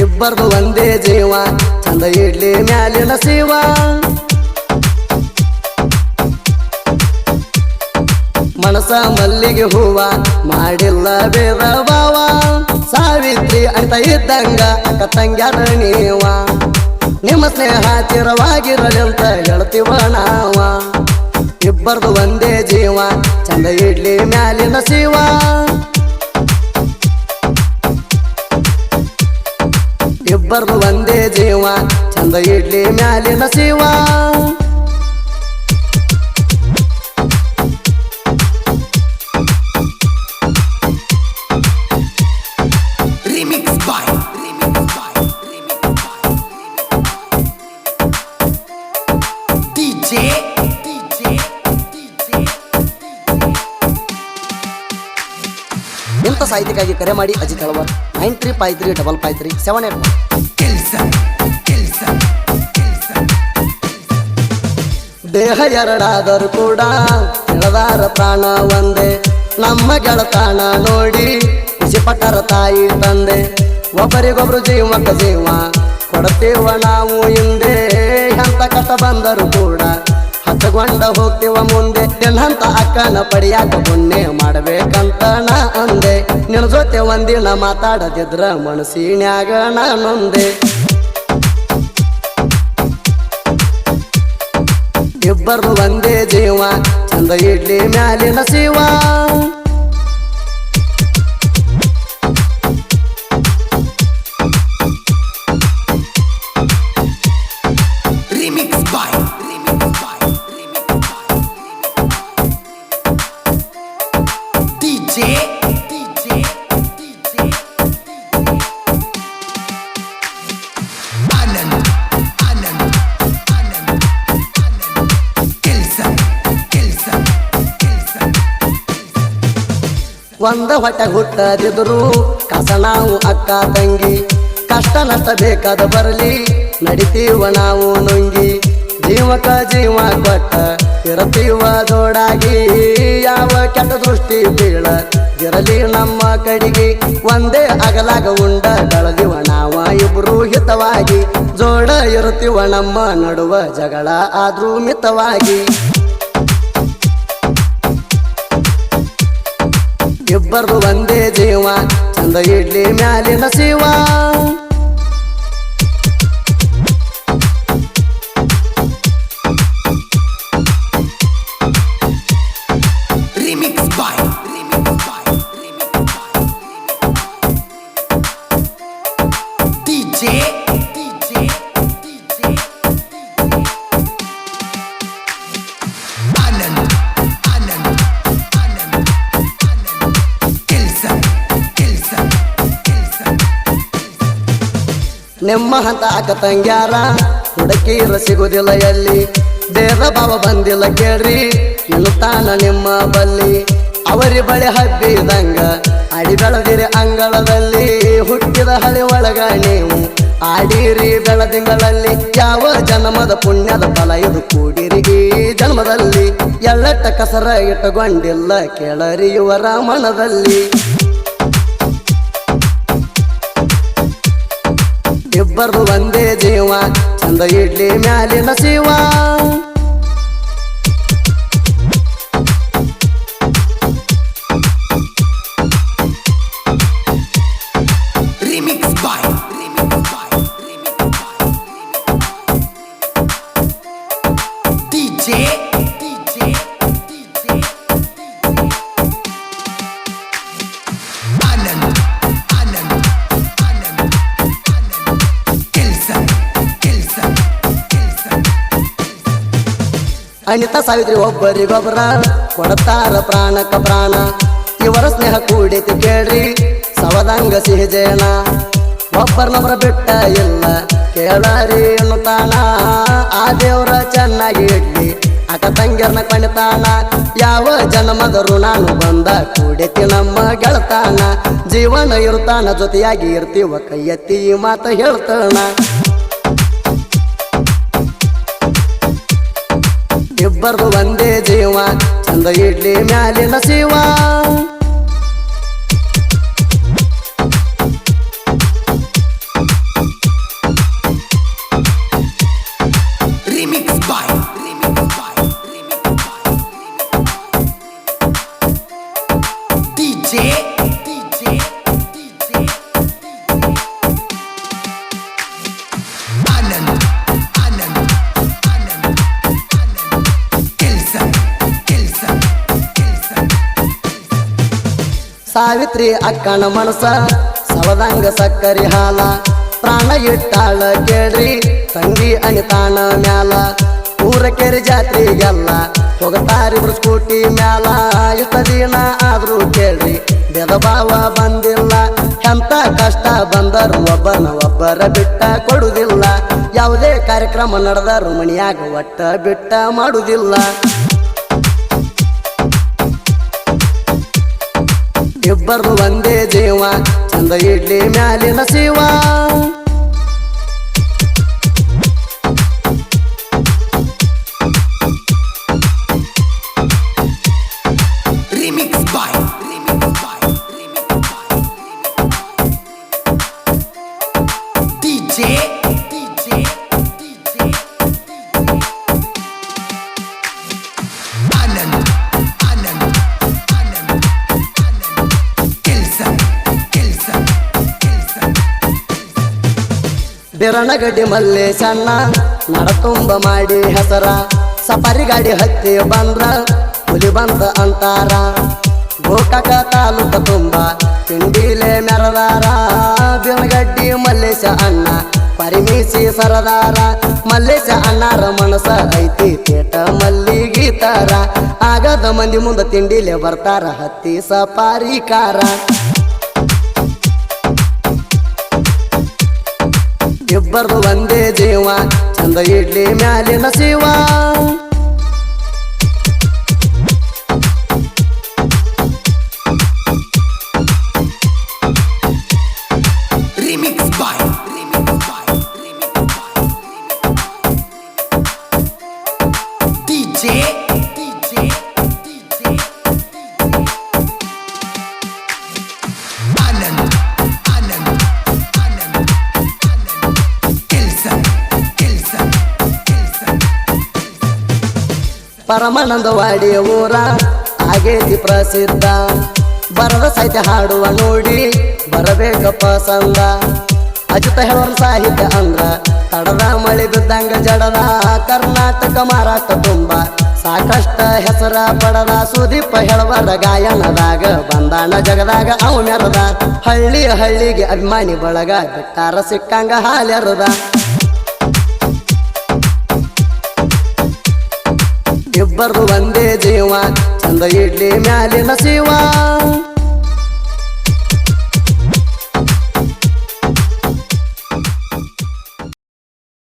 ಇಬ್ಬರದು ಒಂದೇ ಜೀವ ಚಂದ ಇಡ್ಲಿ ಮ್ಯಾಲಿನ ಶಿವ ಮನಸ ಮಲ್ಲಿಗೆ ಹೂವ ಮಾಡಿಲ್ಲ ಬೇರ ಬಾವ ಸಾವಿತ್ರಿ ಅಂತ ಇದ್ದಂಗ ಅಕ್ಕ ತಂಗ್ಯಾರ ನೀವ. ನಿಮ್ಮ ಸ್ನೇಹ ಚಿರವಾಗಿರಲಿ ಅಂತ ಹೇಳ್ತೀವ ನಾವ. ಇಬ್ಬರದು ಒಂದೇ ಜೀವ, ಚಂದ ಇಡ್ಲಿ ಮ್ಯಾಲಿನ ಶಿವ ಇಬ್ಬರದು ಒಂದೇ ಜೀವ, ಚಂದ ಇಡ್ಲಿ ಮ್ಯಾಲಿನ ಶಿವ ಇಂಥ ಸಾಹಿತ್ಯಕ್ಕಾಗಿ ಕರೆ ಮಾಡಿ Ajit Halavar nine three five three double five three seven eight Kelson Kelson ದೇಹ ಎರಡಾದರೂ ಕೂಡ ಎಳದಾರ ಪ್ರಾಣ ಒಂದೇ. ನಮ್ಮ ಗೆಳತಾಣ ನೋಡಿ ಖುಷಿಪಟ್ಟರ ತಾಯಿ ತಂದೆ. ಒಬ್ಬರಿಗೊಬ್ರು ಜೀವಕ್ಕ ಜೀವ ಕೊಡ್ತೀವ ನಾವು ಹಿಂದೆ. ಅಂತ ಕಷ್ಟ ಬಂದರು ಕೂಡ ಹತ್ತಗೊಂಡ ಹೋಗ್ತೀವ ಮುಂದೆ. ನಿನ್ನಂತ ಅಕ್ಕನ ಪಡಿಯಾಕ ಪುಣ್ಯ ಮಾಡ್ಬೇಕಂತ ನಾ ಅಂದೆ. ನಿನ್ನ ಜೊತೆ ಒಂದಿನ ಮಾತಾಡದಿದ್ರ ಮನಸ್ಸಿನ್ಯಾಗ ನಾನೊಂದೆ ಇಬ್ಬರು ಒಂದೇ ಜೀವ, ಚಂದ ಇಡ್ಲಿ ಮ್ಯಾಲಿನ ಶಿವ. ಒಂದ ಹೊಟ್ಟೆ ಹುಟ್ಟದಿದ್ರು ಕಸ ನಾವು ಅಕ್ಕ ತಂಗಿ. ಕಷ್ಟ ನಷ್ಟ ಬೇಕಾದ ಬರಲಿ, ನಡಿತೀವ ನಾವು ನುಂಗಿ. ಜೀವಕ ಜೀವ ಕೊಟ್ಟ ಇರತೀವ ದೋಡಾಗಿ. ಯಾವ ಕೆಟ್ಟ ದೃಷ್ಟಿ ಬೀಳ ಇರಲಿ ನಮ್ಮ ಕಡಿಗೆ. ಒಂದೇ ಅಗಲಾಗ ಉಂಡ ಬೆಳೆದಿವ ನಾವ ಇಬ್ರು ಹಿತವಾಗಿ. ಜೋಡ ಇರುತ್ತೀವ ನಮ್ಮ ನಡುವ ಜಗಳ ಆದ್ರೂ ಮಿತವಾಗಿ. ಇಬ್ಬರು ಒಂದೇ ಜೀವ ಚಂದ ಇಡ್ಲಿ ಮ್ಯಾಲಿನ ಶಿವ. ನಿಮ್ಮ ಹಂತ ಅಕ್ಕ ತಂಗ್ಯಾರ. ಹುಡುಕೀರ ಸಿಗುದಿಲ್ಲ ಎಲ್ಲಿ? ಬೇರ ಬಾಬ ಬಂದಿಲ್ಲ ಕೇಳ್ರಿ. ನಿಲ್ತಾನ ನಿಮ್ಮ ಬಲ್ಲಿ. ಅವರಿ ಬಳಿ ಹಬ್ಬಿದಂಗ ಅಡಿ ಬೆಳೆದಿರಿ ಅಂಗಳದಲ್ಲಿ. ಹುಟ್ಟಿದ ಹಳಿ ಒಳಗ ನೀವು ಆಡಿರಿ ಬೆಳದಿಂಗಳಲ್ಲಿ. ಯಾವ ಜನ್ಮದ ಪುಣ್ಯದ ಫಲ ಇದು ಕೂಡಿರಿ ಈ ಜನ್ಮದಲ್ಲಿ? ಎಳ್ಳಟ್ಟ ಕಸರ ಇಟ್ಟುಕೊಂಡಿಲ್ಲ ಕೇಳರಿ ಇವರ ಮನದಲ್ಲಿ ಇಬ್ಬರು ಒಂದೇ ಜೀವ ಚಂದ ಇಡ್ಲಿ ಮ್ಯಾಲಿನ ಶಿವ. ಅನಿತಾ ಸಾವಿತ್ರಿ ಒಬ್ಬರಿಗೊಬ್ಬರ ಕೊಡತಾರ ಪ್ರಾಣಕ ಪ್ರಾಣ ಇವರ ಸ್ನೇಹ ಕೂಡಿತು ಕೇಳ್ರಿ, ಸವದಂಗ ಸಿಹಿಜೇನ. ಒಬ್ಬರನ್ನೊಬ್ಬರ ಬಿಟ್ಟ ಇಲ್ಲ ಕೇಳಾರಿ ಅನ್ನುತ್ತಾನ. ಆ ದೇವರ ಚೆನ್ನಾಗಿ ಇಡ್ಲಿ ಅಕ ತಂಗ್ಯರ್ನ ಕಣಿತಾನ ಯಾವ ಜನ್ಮದರು ನಾನು ಬಂದ ಕೂಡೆತಿ ನಮ್ಮ ಗೆಳತಾನ. ಜೀವನ ಇರ್ತಾನ ಜೊತೆಯಾಗಿ ಇರ್ತೀವ ಕೈ ಎತ್ತಿ ಈ ಮಾತ ಹೇಳ್ತಾನ. ಇಬ್ಬರದು ಒಂದೇ ಜೀವ ಚಂದ ಇಡ್ಲಿ ಮ್ಯಾಲಿನ ಶಿವ ಸಾವಿತ್ರಿ ಅಕ್ಕನ ಮನಸ ಸವದಂಗ ಸಕ್ಕರಿ ಹಾಲ, ಪ್ರಾಣ ಇಟ್ಟಾಳ ಕೇಳ್ರಿ, ತಂಗಿ ಅನಿತಾಣ ಮ್ಯಾಲ. ಊರ ಕೆರೆ ಜಾತ್ರೆಗೆಲ್ಲ ಹೋಗತಾರಿ ಸ್ಕೂಟಿ ಮ್ಯಾಲ. ಇಷ್ಟ ದಿನ ಆದ್ರೂ ಕೇಳ್ರಿ ಭಾವ ಬಂದಿಲ್ಲ. ಎಂತ ಕಷ್ಟ ಬಂದರು ಒಬ್ಬನ ಒಬ್ಬರ ಬಿಟ್ಟ ಕೊಡುವುದಿಲ್ಲ ಯಾವುದೇ ಕಾರ್ಯಕ್ರಮ ನಡೆದರು ಮಣಿಯಾಗ ಒಟ್ಟ ಬಿಟ್ಟ ಮಾಡುದಿಲ್ಲ. ಇಬ್ಬರು ಒಂದೇ ಜೀವ ಚಂದ ಇಡ್ಲಿ ಮ್ಯಾಲಿನ ಶಿವ. By ಬಿರಣಗಡ್ಡಿ ನಡ ತುಂಬ ಮಾಡಿ ಹೆಸರ ಸಫಾರಿ ಗಾಡಿ ಹತ್ತಿ ಬಂದ್ರ ಹುಲಿ ಬಂದ ಅಂತಾರ. ಗೋಕಾಕ ತಾಲೂಕ ತುಂಬ ತಿಂಡಿಲೆ ಮೆರದಾರ. ಬಿರಣಗಡ್ಡಿ ಮಲ್ಲೇಶ ಅಣ್ಣ, ಪರಿಮಿಸಿ ಸರದಾರ. ಮಲ್ಲೇಶ ಅಣ್ಣಾರ ಮನಸ ಐತಿ ತೇಟ ಮಲ್ಲಿಗೀತಾರ ಆಗದ ಮಂದಿ ಮುಂದ ತಿಂಡಿಲೆ ಬರ್ತಾರ ಹತ್ತಿ ಸಫಾರಿ ಇಬ್ಬರದು ಒಂದೇ ಜೀವ ಚಂದ ಇಡ್ಲಿ ಮ್ಯಾಲಿನ ಶಿವ ರಿಮಿಕ್ಸ್ by ಪರಮಾನಂದವಾಡಿ ಊರ ಆಗೇತಿ ಪ್ರಸಿದ್ಧ. ಬರದ ಸಹಿತ ಹಾಡುವ ನೋಡಿ, ಬರಬೇಕಪ್ಪ ಸಂದ. ಅಜಿತ ಹೇಳೋರ್ ಸಾಹಿತ್ಯ ಅಂದ್ರ, ತಡದ ಮಳಿ ಬಿದ್ದಂಗ ಜಡದ, ಕರ್ನಾಟಕ ಮಾರಾಟ ತುಂಬ. ಸಾಕಷ್ಟ ಹೆಸರ ಪಡದ, ಸುದೀಪ ಹೇಳವರ ಗಾಯನದಾಗ. ಬಂದಾನ ಜಗದಾಗ ಅವು ಮೆರದ ಹಳ್ಳಿ ಹಳ್ಳಿಗೆ ಅಭಿಮಾನಿ ಬಳಗ, ಬಿಟ್ಟಾರ ಸಿಕ್ಕಂಗ ಹಾಲೆರದ ಇಬ್ಬರು ಒಂದೇ ಜೀವ ಚಂದ ಇಡ್ಲಿ ಮ್ಯಾಲಿನ ಶಿವ.